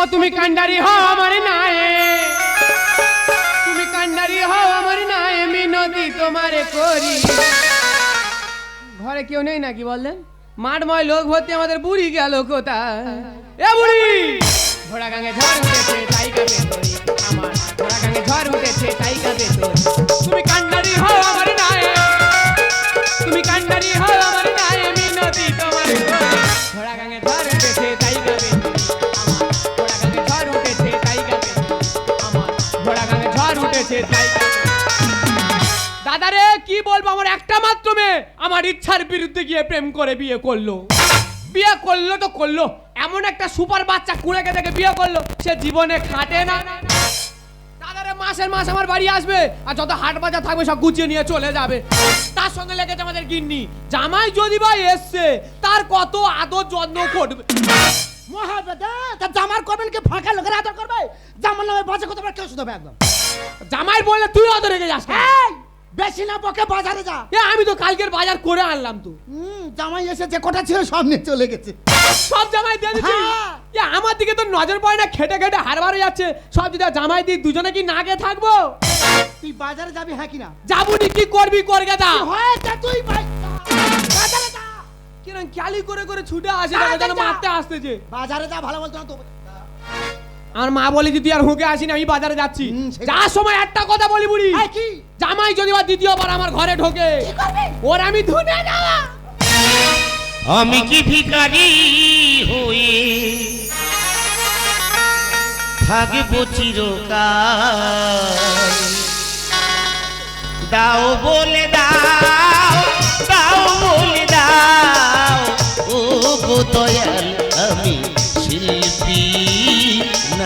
ও তুমি কান্ডারি হও আমার নায়ে। তুমি কান্ডারি হও আমার নায়ে, মিনতি তোমারে করি। ঘরে কেউ নেই নাকি বললেন? মাঠময় লোক ভর্তি আমাদের বুড়ি গেল কোথায়? এ বুড়ি! ঘোড়া গাঙে ঝড় উঠেছে তাই কাবে তোরি আমার ঘোড়া গাঙে ঝড় উঠেছে তাই কাবে তোরি তুমি কান্ডারি হও আমার নায়ে। তুমি কান্ডারি হও আমার নায়ে, মিনতি তোমারে ঘোড়া গাঙে ঝড় দাদারে, কি বলব? আমার একটা মাত্র মেয়ে। আমার ইচ্ছার বিরুদ্ধে গিয়ে প্রেম করে বিয়ে করল। বিয়ে করল তো করল। এমন একটা সুপার বাচ্চা কুড়েকে বিয়ে করল, সে জীবনে খাটে না। দাদারে, মাসের মাস আমার বাড়ি আসবে, আর যত হাট বাজার থাকবে, সব গুছিয়ে নিয়ে চলে যাবে। তার সঙ্গে লেগেছে আমাদের গিন্নি। জামাই যদি ভাই এসছে, তার কত আদর যত্ন করবে। মহাবেদা তা জামার করবেন কি ফাঁকা লোকের আদর করবে? জামার নামে বাজে কথা কেউ একদম। জামাই বললে তুই অত রেগে যাস? এই বেশি না বকে বাজারে যা। এ আমি তো কালকের বাজার করে আনলাম তো। হুম জামাই এসে যে কটা ছিল সব নিয়ে চলে গেছে। সব জামাই দিয়ে দিচ্ছি। হ্যাঁ। এ, আমার দিকে তো নজর পড়ে না খেটে খেটে হারবার হয়ে যাচ্ছে। সব যদি আর জামাই দিই দুজনে কি নাগে থাকব? তুই বাজারে যাবি হ্যাঁ কিনা যাবুনি কি করবি কর গেদা। হয়েছে তুই বাই- বাজারে যা। কিরম ক্যালি করে করে ছুটে আসে যেন যা। মারতে আসতেছে বাজারে যা ভালো বলতো না তো। আমার মা বলে দিদি আর হুঁকে আসিনি আমি বাজারে যাচ্ছি। যার সময় একটা কথা বলি বুড়ি জামাই যদি বা দ্বিতীয়বার আমার ঘরে ঢোকে ওর আমি ধুনে যাওয়া আমি কি ভিখারি হয়ে থাকব চিরকাল? দাও বলে দাও দাও বলে দাও ও গো দয়াল আমি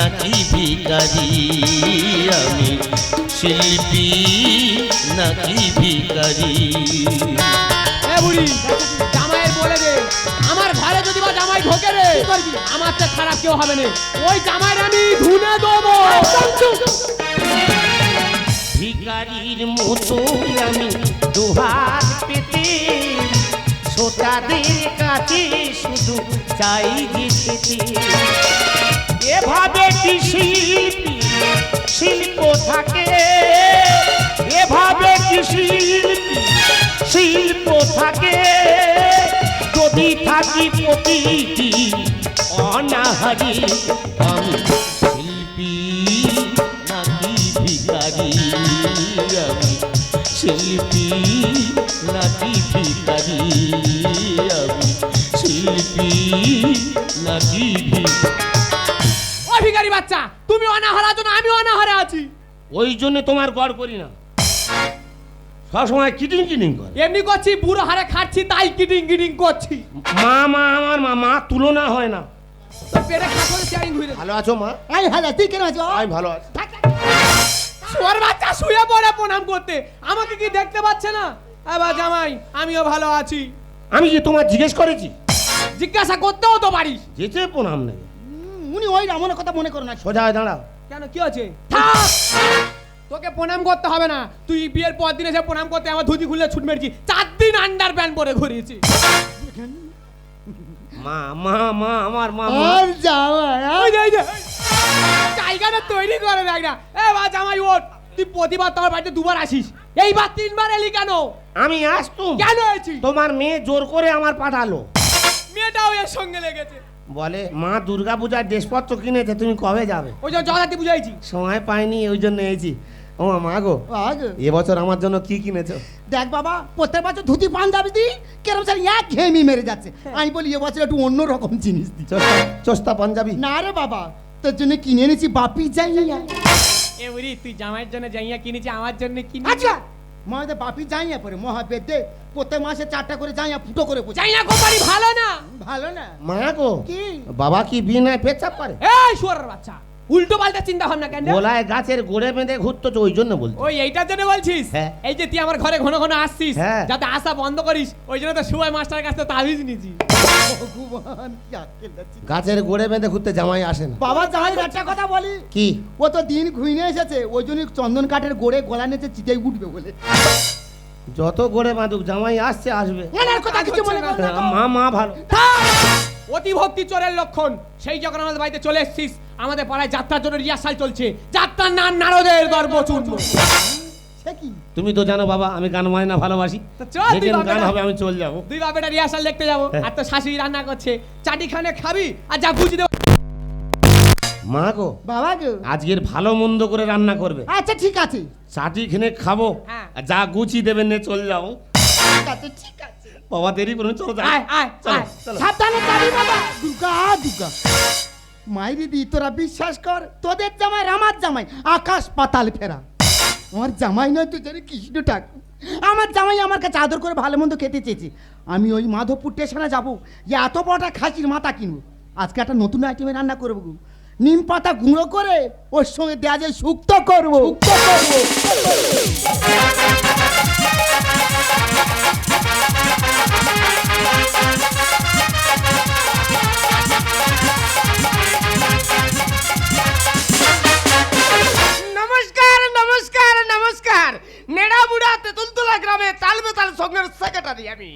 নাকি ভিখারি আমি? শিল্পী নাকি জামাইয়ের বলে দে। আমার ঘরে যদি বা জামাই ঢোকে রে করবি? আমার চেয়ে খারাপ কেউ হবে না। ওই জামাইয়ের আমি ধুনে দেবো। ভিখারির মতো আমি দুহাত পেতে শ্রোতাদের কাছে শুধু চাই যেতে এভাবে কি শিল্পী, শিল্প থাকে? এভাবে কি শিল্পী, শিল্প থাকে? যদি থাকি প্রতিটি অনাহারি, আমি শিল্পী নাকি ভিখারি? আমি শিল্পী নাকি ভিখারি? আমি শিল্পী নাকি ভিখারি? বাচ্চা তুমি অনাহারা আছো না আমি অনাহারে আছি। ওই জন্য তোমার গড় করি না। সবসময় কিটিং কিটিং করে। এমনি করছি বুড়ো হারে খাচ্ছি তাই কিটিং কিটিং করছি। মা মা আমার মা মা তুলনা হয় না। তোর পেটে খাসলে চেয়ারিং ঘুরে ভালো আছো মা? এই হ্যাঁ তুই কেন আছিস? আমি ভালো আছি। থাক। বাচ্চা শুয়ে পড়ে প্রণাম করতে। আমাকে কি দেখতে পাচ্ছে না? এবার জামাই আমিও ভালো আছি। আমি যে তোমার জিজ্ঞেস করেছি জিজ্ঞাসা করতেও তো পারিস। যেতে প্রণাম নেই। উনি ওই রামনের কথা মনে করো না। সোজা হয়ে দাঁড়াও। কেন কি আছে? তোকে প্রণাম করতে হবে না। তুই বিয়ের পর দিন এসে প্রণাম করতে আমার ধুতি খুলে ছুট মেরেছি। চার দিন আন্ডার প্যান্ট পরে ঘুরিয়েছি মা মা মা আমার মা। আর জামাই ওই যে, ওই জায়গাটা তৈরি করে দেখ না। এ বা জামাই ওঠ। তুই প্রতিবার তোমার বাড়িতে দুবার আসিস। এইবার তিনবার এলি কেন? আমি আসতো কেন এসেছিস তোমার মেয়ে জোর করে আমার পাঠালো। মেয়েটাও এর সঙ্গে লেগেছে। বলে মা দুর্গা পূজার ড্রেসপত্র কিনেছে তুমি কবে যাবে? ওই জন্য জগাতে বুঝাইছি সময় পাইনি ওই জন্য এসেছি ও মা গো এবছর আমার জন্য কি কিনেছো? দেখ বাবা প্রত্যেক বছর ধুতি পাঞ্জাবি দি কেরম স্যার এক ঘেমি মেরে যাচ্ছে। আমি বলি এবছর একটু অন্য রকম জিনিস দি চোস্তা চোস্তা পাঞ্জাবি। না রে বাবা তোর জন্য কিনে এনেছি বাপি যাই এ বুড়ি তুই জামাইয়ের জন্য যাইয়া কিনেছি আমার জন্য কিনি আচ্ছা মহাদেব বাপি যাইয়া পরে মহাবেদে প্রত্যেক মাসে চারটা করে যাইয়া ফুটো করে পড়ে যাইয়া কোম্পানি ভালো না। ভালো না? মা গো কি? বাবা কি বিনা পেছাপ করে? এই শুয়ারের বাচ্চা। উল্টো পাল্টা চিন্তা ভাবনা কেন? গোলায় গাছের গোড়ে বেঁধে ঘুরতো তো ওই জন্য বলতো ওই এইটার জন্য বলছিস? হ্যাঁ। এই যে তুই আমার ঘরে ঘন ঘন আসছিস হ্যাঁ। যাতে আসা বন্ধ করিস ওই জন্য তো সুবাই মাস্টার কাছ থেকে তাবিজ নিয়েছি। গাছের গোড়ে বেঁধে ঘুরতে জামাই আসে না। বাবা জামাই একটা কথা বলি। কি? ও তো দিন ঘুইনে এসেছে ওই জন্য চন্দন কাঠের গোড়ে গলা নেচে চিটাই উঠবে বলে। যত গোড়ে বাঁধুক জামাই আসছে আসবে। এনার কথা কিছু মনে তো। মা মা ভালো। অতি ভক্তি চোরের লক্ষণ সেই যখন আমাদের বাড়িতে চলে এসেছিস আমাদের পাড়ায় যাত্রার জন্য রিহার্সাল চলছে। যাত্রার নাম নারদের গর্ব চূর্ণ। সে কি? তুমি তো জানো বাবা আমি গান মায়না ভালোবাসি। চল গান হবে আমি চলে যাব। দুই বাপেটা রিহার্সাল দেখতে যাব। হ্যাঁ। আর তো শাশুড়ি রান্না করছে। চাটি খানে খাবি আর যা বুঝি দেবো মা গো বাবা গো। আজকের ভালো মন্দ করে রান্না করবে। আচ্ছা ঠিক আছে। চাটি খেনে খাব হ্যাঁ। যা গুচি দেবেন নে চলে যাও ঠিক আছে ঠিক আছে। বাবা দেরি করুন চলো। আয় আয় চলো সাবধানে যাবি বাবা। দুর্গা দুর্গা মাইরি দি, তোরা বিশ্বাস কর, তোদের জামাই আমার জামাই, আকাশ পাতাল ফেরা। আমার জামাই নয় তুই জানি কৃষ্ণ ঠাকুর। আমার জামাই আমার কাছে আদর করে ভালো মন্দ খেতে চেয়েছে। আমি ওই মাধবপুর স্টেশনে যাব যে এত বড়টা খাসির মাথা কিনবো। আজকে একটা নতুন আইটেমে রান্না করব। নিম পাতা গুঁড়ো করে ওর সঙ্গে দেওয়া যায় শুক্তো করব। করব। নেড়াবুড়া তেতুলতলা গ্রামে তাল বেতাল সঙ্গের সেক্রেটারি আমি।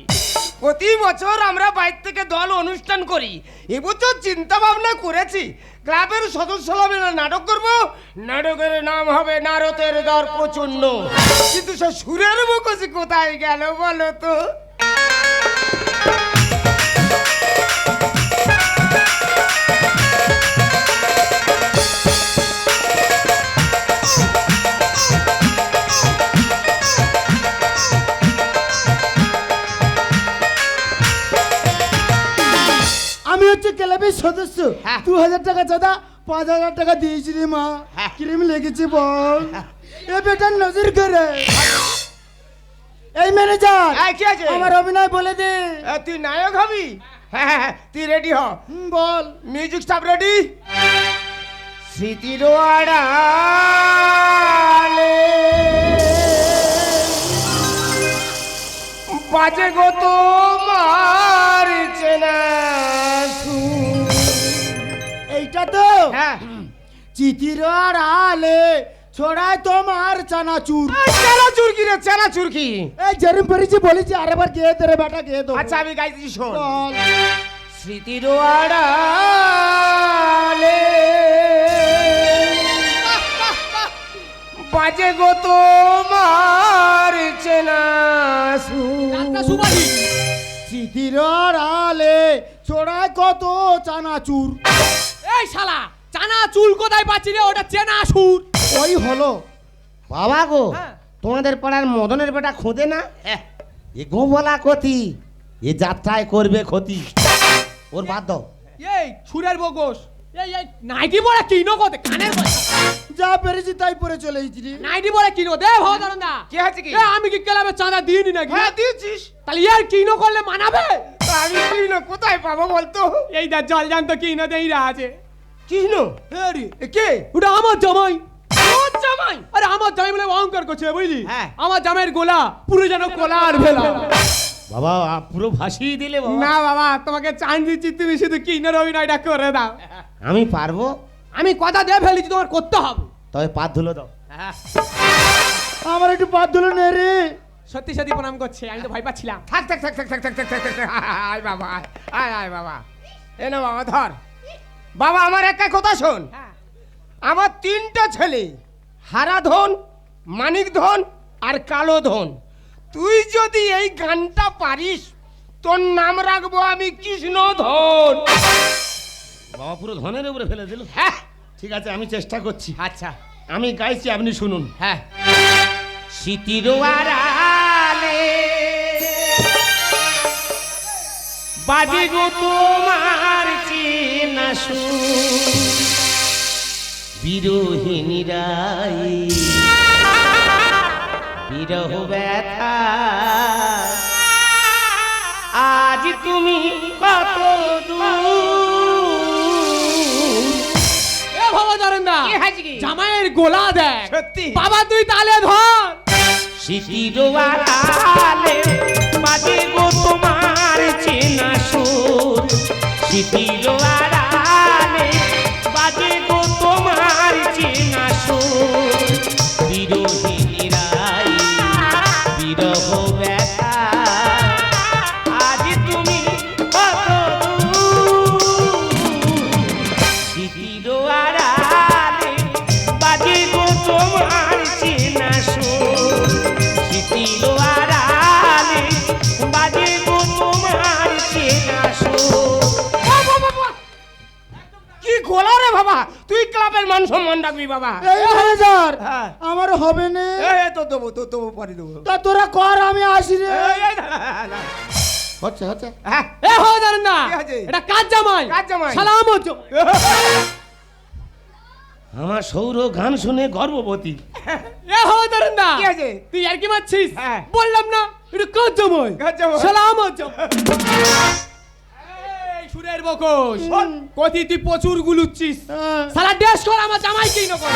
প্রতি বছর আমরা বাইর থেকে দল অনুষ্ঠান করি। এবছর চিন্তা ভাবনা করেছি, ক্লাবের সদস্যরা মিলে নাটক করব। নাটকের নাম হবে নারতের দর প্রচণ্ড কিন্তু সে সুরের মুখোশ কোথায় গেল বলো তো? ক্লাবের সদস্য। হ্যাঁ। দু হাজার টাকা চাঁদা পাঁচ হাজার টাকা দিয়েছি রে মা। হ্যাঁ। ক্রিম লেগেছে বল। এ বেটার নজর করে। এই ম্যানেজার আমার অভিনয় বলে দে। তুই নায়ক হবি? হ্যাঁ হ্যাঁ হ্যাঁ, তুই রেডি হ। বল। মিউজিক স্টাফ রেডি স্মৃতির আড়ালে বাজে গো তোমার চেনা। হ্যাঁ। আড়ালে ছড়ায় তোমার চানাচুর। এই চেনা চুরকি রে চেনা চুরকি এই যেরম পেরেছি বলেছি আরেবার গেয়ে দে রে বেটা গেয়ে দেবো আচ্ছা আমি গাইতেছি শোন। স্মৃতির আড়ালে বাজে গো তোমার চেনা সুবাহি চিতির আড়ালে ছড়ায় কত চানাচুর। এই শালা চানা চুল কোথায় পাচ্ছি রে? ওটা চেনা সুর। ওই হলো। বাবা গো হ্যাঁ। তোমাদের পাড়ার মদনের বেটা খোঁদে না? এ গো বলা ক্ষতি এ যাত্রায় করবে ক্ষতি। ওর বাদ দাও। এই ছুরের বগোস এই এই নাইটি পরে কিনো কোতে কানের পরে যা পেরেছি তাই পরে চলে এসেছি রে। নাইটি পরে কিনো দে ভগদানন দা কি হয়েছে কি? এ আমি কি ক্লাবে চাঁদা দিইনি নাকি? হ্যাঁ দিয়েছিস। তাহলে ইয়ার কিনো করলে মানাবে? তা আমি কি না কোথায় পাবো বলতো? এই দা জল জান তো কিনো দেই রা আছে। কৃষ্ণ হ্যাঁ রে কে ওটা আমার জামাই তোর জামাই আরে আমার জামাই বলে অহংকার করছে বুঝলি হ্যাঁ। আমার জামাইয়ের গোলা পুরো যেন কোলার ভেলা বাবা পুরো ভাসিয়ে দিলে না বাবা তোমাকে চান্স দিচ্ছি তুমি শুধু কিনোর অভিনয়টা করে দাও আমি পারব আমি কথা দিয়ে ফেলেছি তোমার করতে হবে তবে পা ধুলো দাও আমার একটু বাদ ধুলো নে রে সত্যি সত্যি প্রণাম করছে আমি তো ভয় পাচ্ছিলাম থাক থাক থাক থাক থাক থাক থাক থাক থাক আয় বাবা আয়, আয় আয় বাবা এ না বাবা ধর বাবা আমার একটা কথা শোন। হ্যাঁ। আমার তিনটা ছেলে হারা ধন মানিক ধন আর কালো ধন তুই যদি এই গানটা পারিস তোর নাম রাখব আমি কৃষ্ণ ধন বাবা পুরো ধনের উপরে ফেলে দিল। হ্যাঁ। ঠিক আছে আমি চেষ্টা করছি। আচ্ছা। আমি গাইছি আপনি শুনুন। হ্যাঁ। স্মৃতির আড়ালে বাজে গো তোমার চেনা সুর বিরোহিনীরাই বিরহ ব্যথা। আজ তুমি কত? জামাইয়ের গোলা দেখ। সত্যি? বাবা তুই তালে ধর। স্মৃতির আড়ালে বাজে গো তোমার চেনা সুর। স্মৃতির আড়ালে তুই ক্লাবের মান সম্মান রাখবি বাবা। এই ম্যানেজার হ্যাঁ। আমার হবে না। তো দেবো তো দেবো পরে দেবো। তা তোরা কর আমি আসি রে। হচ্ছে হচ্ছে। হ্যাঁ। এ হদার না। এটা কাজ জামাই? কাজ জামাই। সালাম হচ্ছে আমার সৌর গান শুনে গর্ভবতী। এ হদার না। কি আছে? তুই আর কি মারছিস? হ্যাঁ। বললাম না এটা কাজ জামাই? কাজ জামাই। সালাম হচ্ছে সুরের বকস কতি তুই প্রচুর গুলুচ্ছিস। হ্যাঁ। সারা ড্রেস কর আমার জামাই কি নকর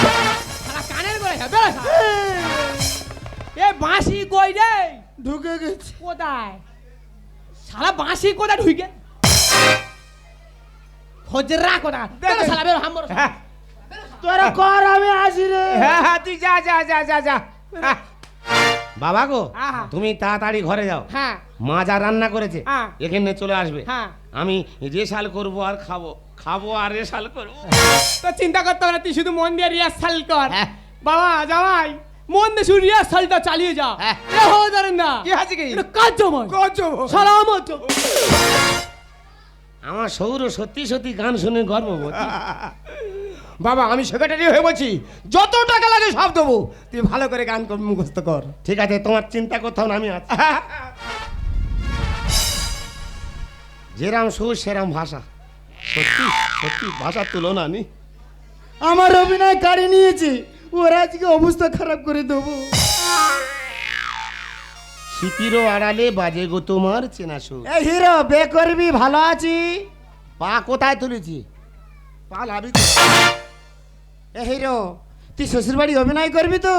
সারা কানের করে হ্যাঁ। বেড়া এ বাঁশি কই রে? ঢুকে গেছে। কোথায়? সারা বাঁশি কোথায় ঢুকে? হজরা কোথায়? বেরো সালা বেরো হাম। হ্যাঁ। তোরা কর আমি আসি রে। হ্যাঁ হ্যাঁ, তুই যা যা যা যা যা। হ্যাঁ, বাবা গো তুমি তাড়াতাড়ি ঘরে যাও। হ্যাঁ। মা যা রান্না করেছে। হ্যাঁ। এখানে চলে আসবে। হ্যাঁ। আমি রেশাল করব আর খাব খাব আর রেশাল করব। তো চিন্তা করতে না তুই শুধু মন দিয়ে রিহার্সাল কর। হ্যাঁ। বাবা জামাই মন দিয়ে শুধু রিহার্সালটা চালিয়ে যা। হ্যাঁ। এ হো ধরেন না। কি আছে কি? এটা কাজ জমাই কত সালাম আমার সৌর সত্যি সত্যি গান শুনে গর্ববোধ। বাবা আমি সেক্রেটারি হয়ে বলছি যত টাকা লাগে সব দেবো। তুই ভালো করে গান কর মুখস্থ কর। ঠিক আছে তোমার চিন্তা করতে না, আমি আছি। যেরাম সুর সেরাম ভাষা। সত্যি সত্যি ভাষার তুলনা নেই। আমার অভিনয় কাড়ি নিয়েছি ওরা আজকে অবস্থা খারাপ করে দেবো। স্মৃতিরও আড়ালে বাজে গো তোমার চেনা সুর। এ হিরো বে করবি ভালো আছি? পা কোথায় তুলেছি? পা লাভি এ হিরো তুই শ্বশুর বাড়ি অভিনয় করবি তো?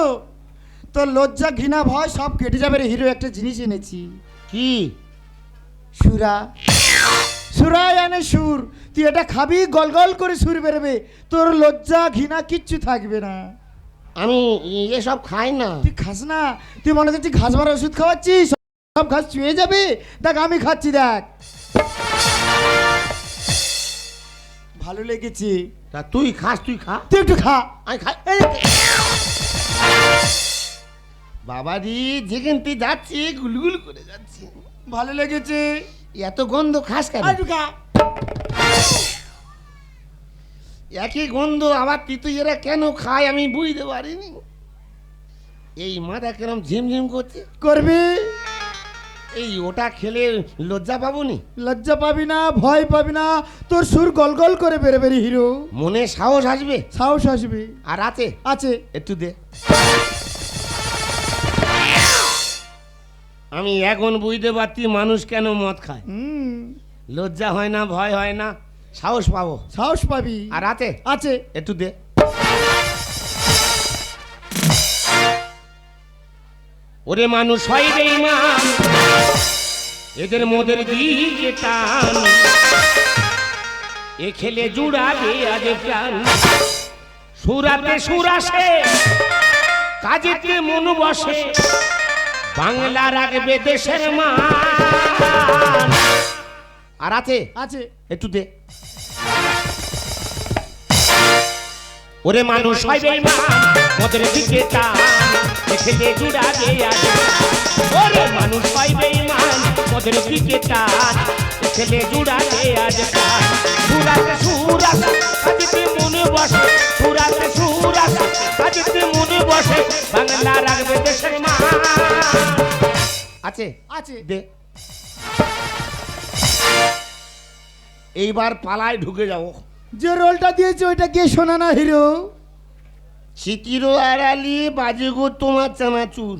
তোর লজ্জা ঘৃণা ভয় সব কেটে যাবে রে হিরো একটা জিনিস এনেছি। কি? সুরা। সুরা এনে সুর। তুই এটা খাবি গল গল করে সুর বেরোবে। তোর লজ্জা ঘৃণা কিচ্ছু থাকবে না। আমি এসব খাই না। তুই খাস না? তুই মনে করছিস ঘাস মারা ওষুধ খাওয়াচ্ছিস? সব ঘাস চুয়ে যাবে? দেখ আমি খাচ্ছি দেখ। ভালো লেগেছে। তা তুই খাস তুই খা। তুই একটু খা। আমি খাই। এই, বাবাজি যেখান তুই যাচ্ছি গুলগুল করে যাচ্ছি। ভালো লেগেছে। এত গন্ধ খাস কেন? একটু খা। একই গন্ধ আবার তুই এরা কেন খায় আমি বুঝতে পারিনি। এই মাথা কেরম ঝিমঝিম করছে। করবি? এই ওটা খেলে লজ্জা পাবনি? লজ্জা পাবি না ভয় পাবি না তোর সুর গল গল করে বেরোবে বেরি হিরো। মনে সাহস আসবে? সাহস আসবে। আর আছে? আছে। একটু দে। আমি এখন বুঝতে পারছি মানুষ কেন মদ খায়। হুম। লজ্জা হয় না ভয় হয় না সাহস পাবো। সাহস পাবি। আর আছে? আছে। একটু দে। ওরে মানুষ হয় বেঈমান এদের মোদের দিকে টান। এ খেলে জুড়াবে আজ প্রাণ। সুরাতে সুরাসে কাজেতে মন বসে। বাংলা রাখবে দেশের মান। আর আছে? আছে। একটু দে। ওরে মানুষ হয় বেঈমান মদের দিকে টান আজ। ওরে মানুষ মদের দিকে টান আজ সুরাতে সুরাস মনে বসে সুরাতে সুরাস মনে বসে বাংলা রাখবে দেশের মান আছে? আছে। দে। এইবার পালায় ঢুকে যাব। যে রোলটা দিয়েছে ওইটা কে শোনা না হিরো? সিকিরো আড়ালি বাজে গো তোমার চানাচুর।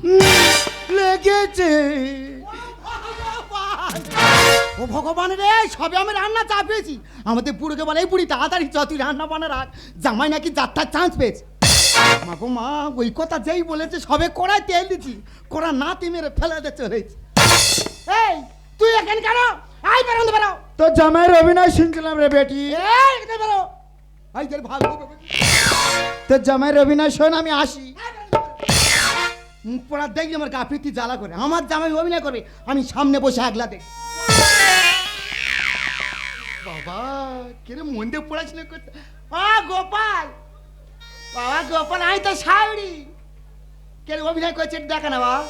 লেগেছে। ও ভগবান রে সবে আমি রান্না চাপিয়েছি আমাদের পুরোকে বলে এই পুরি তাড়াতাড়ি চ তুই রান্না বান্না রাখ। জামাই নাকি যাত্রার চান্স পেয়েছে। মা গো মা ওই কথা যেই বলেছে সবে কড়াই তেল দিচ্ছি কড়া না তি মেরে ফেলে দিয়ে চলেছি এই তুই এখানে কেন? আই বেরোতে বেরো। তো জামাইয়ের অভিনয় শুনছিলাম রে বেটি। এই বেরো। আই তোর ভালো তো জামাইয়ের অভিনয় শোন, আমি আসি। পড়া, দেখলে আমার গা জ্বালা করে। আমার জামাই অভিনয় করবে, আমি সামনে বসে আগলা দেখ বাবা কেন মন্দে পড়াশোনা করতে আ, গোপাল! বাবা, গোপাল, আমি তো সাউরি কেন অভিনয় করছে দেখা না, বাবা।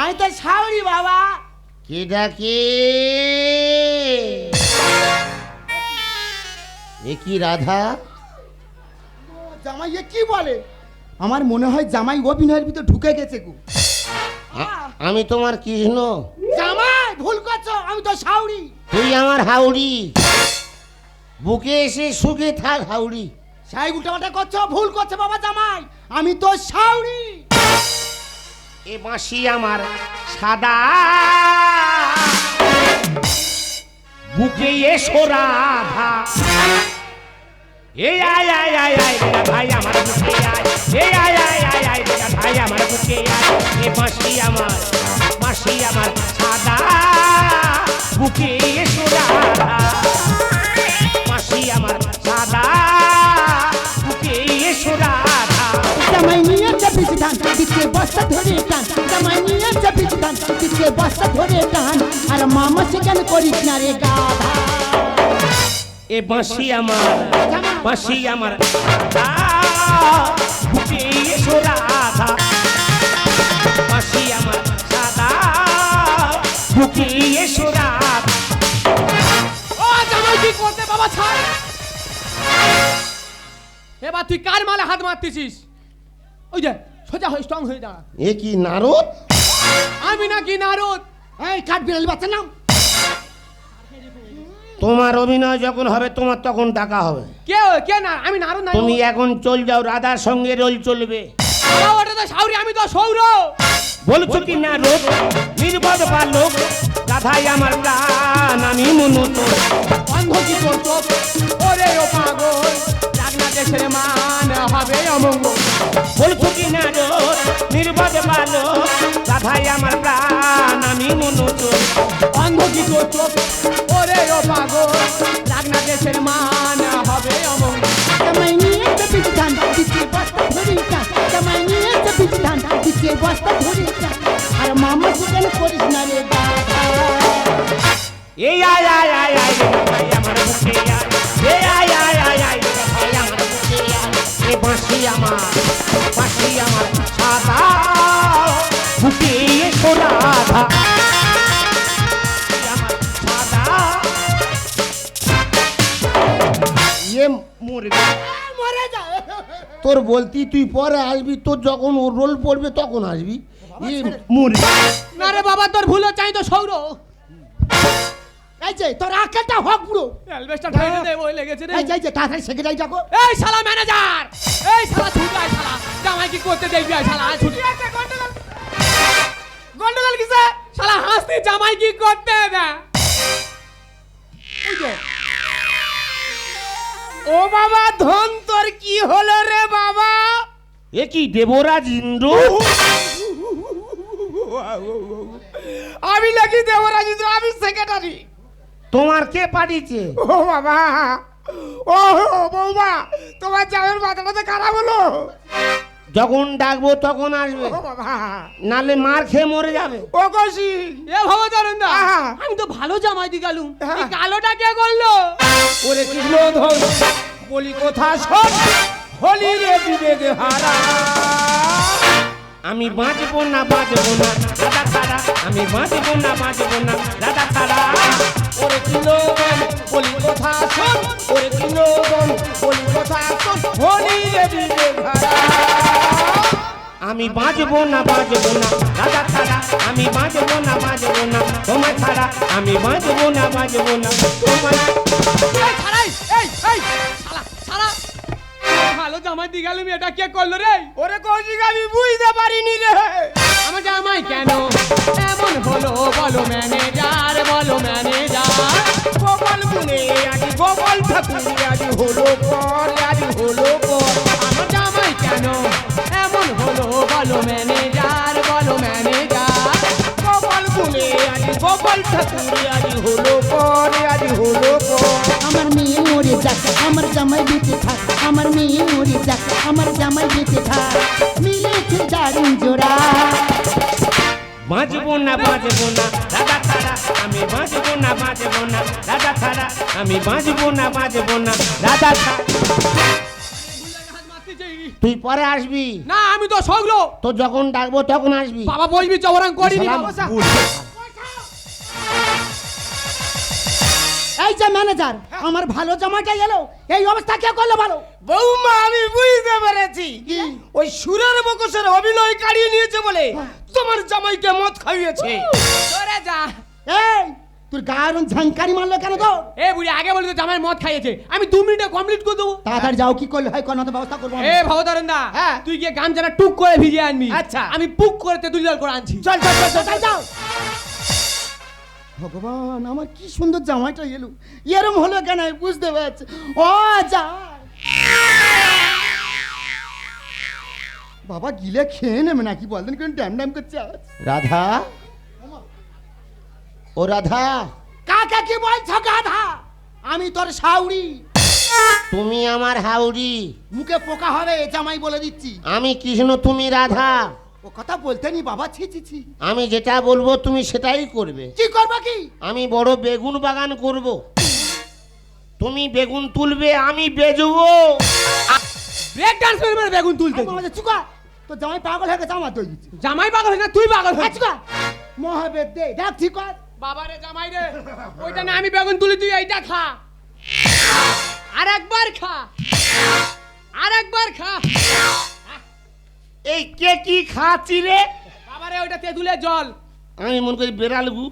আমি তো সাউরি বাবা। কে ডাকে এ কি রাধা? জামাই এ কি বলে? আমার মনে হয় জামাই অভিনয়ের ভিতর ঢুকে গেছে গো। আমি তোমার কৃষ্ণ। জামাই ভুল করছ আমি তো সাউরি তুই আমার হাউড়ি। বুকে এসে সুখে থাক হাউড়ি। সাই উল্টাপাল্টা করছ ভুল করছ বাবা জামাই আমি তো সাউরি এ বাঁশি আমার সাদা। বুকে এসো রাধা। এই আয় আয় আয় আয় রে ভাই আমার বুকে আয়। এই আয় আয় আয় আয় রে ভাই আমার বুকে আয়। এ বাঁশি আমার বাঁশি আমার সাদা বুকে এসো রাধা। বাঁশি আমার সাদা বুকে এসো রাধা। জামাই নিয়ে চাপিস ধান দিকে বস্তা ধরে টান। জামাই নিয়ে চাপিস ধান দিকে বস্তা ধরে টান। আর মামা সেখানে করিস না রে গাধা এ বাঁশি আমার বাঁশি আমার। বুকে এসো রাধা। বাঁশি আমার সাদা। বুকে এসো রাধা। ও জামাই কি করতে বাবা ছাড় এবার তুই কার মালে হাত মারতেছিস? ওই যে সোজা হয়ে স্ট্রং হয়ে দাঁড়া। এ কি নারদ? আমি নাকি নারদ? এই কাঠ বিড়ালি বাচ্চা নাও। তোমার অভিনয় যখন হবে তোমার তখন টাকা হবে। কে কে না? আমি নারদ নাই তুমি এখন চল যাও রাধার সঙ্গে রোল চলবে। ওটা তো সাউরি আমি তো সৌর। বলছো কি না রোগ নির্বদ বালক রাধাই আমার প্রাণ আমি মনুত অন্ধ কি তোর চোখ ওরে ও পাগল জাগনা দেশের মান হবে অমঙ্গল। বলছো কি না রোগ নির্বদ বালক রাধাই আমার প্রাণ আমি মনুত অন্ধ কি চোখ ওরে ও পাগল জাগনা দেশের মান হবে অমঙ্গল জামাই নিয়ে চাপিস ধান দিকে বস্তা ধরে জামাই নিয়ে চাপিস ধান দিকে বস্তা ধরে আর মামা সেখানে করিস না রে এই আয় আয় আয়। আমার আমার সাদা তোর বলতি তুই পরে আসবি তোর যখন ওর রোল পড়বে তখন আসবি। মরে না রে বাবা তোর ভুল আমি তো সৌর এই যে তোর আঁকেটা হোক পুরো। অ্যালবেস্টার ঢাইতে দে ওই লেগেছে রে। এই যে এই যে তাড়াতাড়ি সেকে যাই যাকো এই শালা ম্যানেজার এই শালা ছুটি আয় শালা। জামাই কি করতে দেখবি আয় শালা ছুটি গন্ডগোল? গন্ডগোল কিসে? শালা হাসতে জামাই কি করতে দে? এই যে। ও বাবা ধন তোর কি হলো রে বাবা? এ কি দেবরাজ ইন্দ্র? আমি নাকি দেবরাজ ইন্দ্র, আমি সেক্রেটারি তোমার কে পাঠিয়েছে? ও বাবা ও বৌমা তোমার জামের মাথাটা তো খারাপ হলো। যখন ডাকবো তখন আসবে। ও বাবা। নালে মার খেয়ে মরে যাবে। ও কৌশি। এ ভবতরণ দা আহা। আমি তো ভালো জামাই দি গেলুম। এই কালোটা কে করল? ওরে কৃষ্ণ ধন বলি কথা সব হলি রে বিবেক হারা। আমি বাঁচবো না বাঁচবো না। রাধা খারা আমি বাঁচবো না বাঁচবো না। রাধা খারা ওরে কিলোগন বলি কথা শোন। ওরে কিলোগন বলি কথা শোন। হলি রে আমি বাঁচবো না বাঁচবো না। রাধা খারা আমি বাঁচবো না বাঁচবো না। তোমার ছাড়া, আমি বাঁচবো না বাঁচবো না। তোমার ছাড়াই, এই এই। শালা শালা। ভালো জামাই দি গেলুম এটা কে করল রে? ওরে কৌশিক আমি বুঝতে পারিনি রে। আমার জামাই কেন? এমন হলো বলো ম্যানেজার বলো ম্যানেজার গোপাল গুনে আজ গোপাল ঠাকুর আজ হলো পর আজ হলো পর। আমার জামাই কেন? এমন হলো বলো ম্যানেজার বলো ম্যানেজার গোপাল গুনে আজ গোপাল ঠাকুর না বাঁচবো না। রাধা খারা আমি বাঁচবো না বাঁচবো না। da ছাড়া আমি বাঁচবো না বাঁচবো না। da da তুই পরে আসবি। না আমি তো সগলো। তো যখন ডাকবো তখন আসবি। বাবা বলবি চবরাং করিনি বাবা এই যে ম্যানেজার আমার ভালো জামাটা এলো। এই অবস্থা কে করল ভালো বৌমা আমি বুঝতে পেরেছি। কি? ওই সুরের বকসের অভিনয় কাড়িয়ে নিয়েছে বলে তোমার জামাইকে মদ খাইয়েছে। সরে যা। এই তোর গায়ের ঝাঙ্কারি মারলো কেন তো এ বুড়ি আগে বলি তো জামাই মদ খাইয়েছে। আমি দু মিনিটে কমপ্লিট করে দেবো। তাড়াতাড়ি যাও কি করলে হয় কোনো তো ব্যবস্থা করব। এ ভবতারণ দা হ্যাঁ। তুই গিয়ে গামছাটা টুক করে ভিজিয়ে আনবি। আচ্ছা। আমি পুক করে তেঁতুল জল করে আনছি। চল চল চল চল চল, যাও। ভগবান আমার কি সুন্দর জামাইটা এলো। এরম হলো কেন বুঝতে পারছি ও যা। বাবা গিলে খেয়ে নেবে নাকি বলতেন কেন ড্যাম ড্যাম করছে আজ রাধা। ও রাধা। কাকা কি বলছ গাধা? আমি তোর সাউরি তুমি আমার হাউরি মুখে পোকা হবে জামাই বলে দিচ্ছি। আমি কৃষ্ণ তুমি রাধা। ও কথা বলতে নি বাবা ছি ছি ছি। আমি যেটা বলব তুমি সেটাই করবে। কি করব কি? আমি বড় বেগুন বাগান করব। তুমি বেগুন তুলবে আমি বেজবো ব্রেক ডান্স করবে বেগুন তুলতে। আমাদের চুকা তো জামাই পাগল হয়ে গেছে আমার তৈরি জামাই পাগল হয়ে না তুই পাগল হয়ে চুকা মহাবেদ দে দেখ ঠিক কর। বাবা রে জামাই রে ওইটা না আমি বেগুন তুলি তুই এইটা খা। আর একবার খা। আর একবার খা। এই কে কি খাচ্ছি রে? বাবা ওইটা তেঁতুলের জল। আমি মনে করি বেড়াল গু।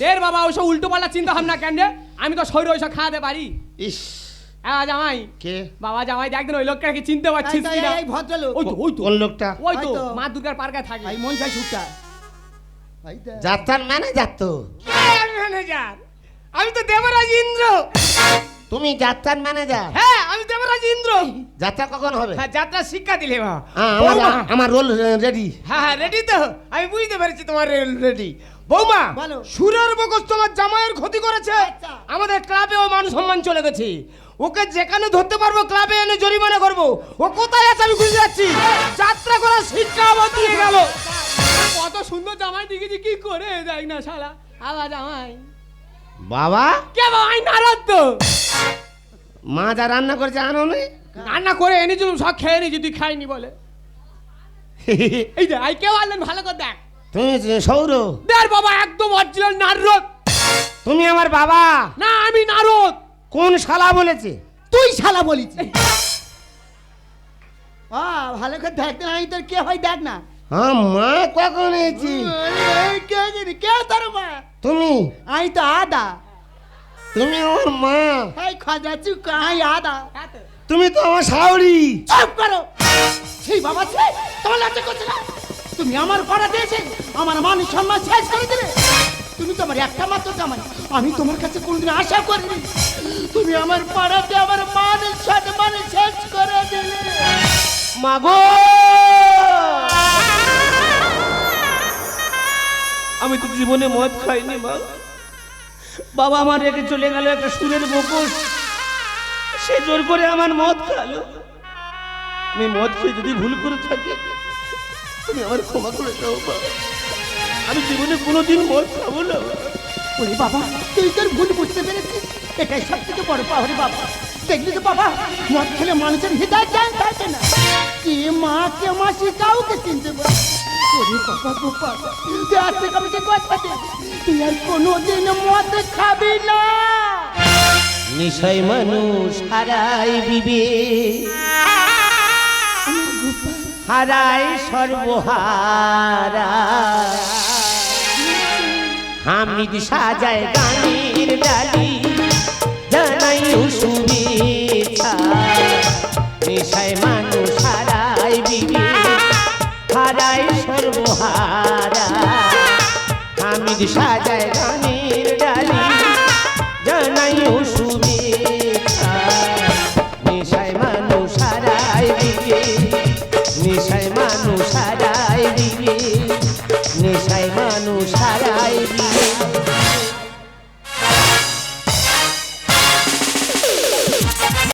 দের বাবা ওইসব উল্টো পাল্টা চিন্তা ভাবনা কেন রে? আমি তো শরীর ওইসব খাওয়াতে পারি। ইস। হ্যাঁ জামাই। কে? বাবা জামাই দেখ দিন ওই লোকটাকে চিনতে পারছিস কি না এই, ভদ্রলোক। ওই তো ওই তো। কোন লোকটা? ওই তো তো। মা দুর্গার পার্কে থাকে। ভাই মন চাই দেখ। যাত্রার ম্যানেজার তো। ম্যানেজার? আমি তো দেবরাজ ইন্দ্র। তুমি যাত্রার ম্যানেজার হ্যাঁ আমি দেবরাজ ইন্দ্র। যাত্রা কখন হবে? হ্যাঁ যাত্রা শিক্ষা দিলে মা। হ্যাঁ, আমার আমার রোল রেডি হ্যাঁ হ্যাঁ রেডি তো। আমি বুঝতে পেরেছি তোমার রেডি বৌমা বলো। সুরের বকস তোমার জামাইয়ের ক্ষতি করেছে। আচ্ছা। আমাদের ক্লাবে ও মান সম্মান চলে গেছে। ওকে যেখানে ধরতে পারব ক্লাবে এনে জরিমানা করব। ও কোথায় আছে আমি খুঁজে যাচ্ছি যাত্রা করার শিক্ষা আমার দিয়ে গেল। কত সুন্দর জামাই দেখেছি কি করে দেখ না শালা? আবার জামাই। বাবা? কে বাবাই নারদ তো। মা যা রান্না করেছে আনো নি। রান্না করে এনেছিলাম সব খেয়ে নিয়েছি তুই খাইনি বলে। এই যে আই কেউ আনলেন ভালো করে দেখ। তুমি সৌর দেখ বাবা একদম অরিজিনাল নারদ। তুমি আমার বাবা। না আমি নারদ। কোন শালা বলেছে? তুই শালা বলিস আ ভালো করে দেখ না আমি তোর কে হয় দেখ না। হ্যাঁ মা কখন এসেছি এই, কে জানি, কে তোর মা? তুমি? আমি তো আদা তুমি আমার মা। এই খাজা চুক আমি আদা তুমি তো আমার শাওরি চুপ করো। সেই বাবা ছে তোমার লজ্জা করছে না? তুমি আমার পাড়াতে এসে আমার মান সম্মান শেষ করে দিলে তুমি তো আমার একটা মাত্র জামাই। আমি তোমার কাছে কোনদিন আশা করিনি। তুমি আমার পাড়াতে আমার মান সম্মান শেষ করে দিলে। মাগো আমি তো জীবনে মদ খাইনি, মা। বাবা আমার রেখে চলে গেল একটা সুরের বকুশ সে জোর করে আমার মদ খালো। আমি মদ খেয়ে যদি ভুল করে থাকি, তুমি আমার ক্ষমা করে দাও, মা। আমি জীবনে কোনোদিন মদ খাব না। ওরে বাবা, তুই তোর ভুল বুঝতে পেরেছিস? এটাই সব থেকে বড় পাওয়ার বাবা। দেখলি তো বাবা, মদ খেলে মানুষের হৃদয় জ্ঞান থাকে না। কে মা কে মাসি কাউকে চিনতে পারে ওরে বাবা গোপাল তুই তুই আর কোনোদিন মদ খাবি না। নিশয় মানুষ হারাই হারাই সর্বহারা। হামিদ সাজায় গানের ডালি, জানাই শুভেচ্ছা। নেশায় মানুষ সর্বহারা। হামিদ সাজায় গান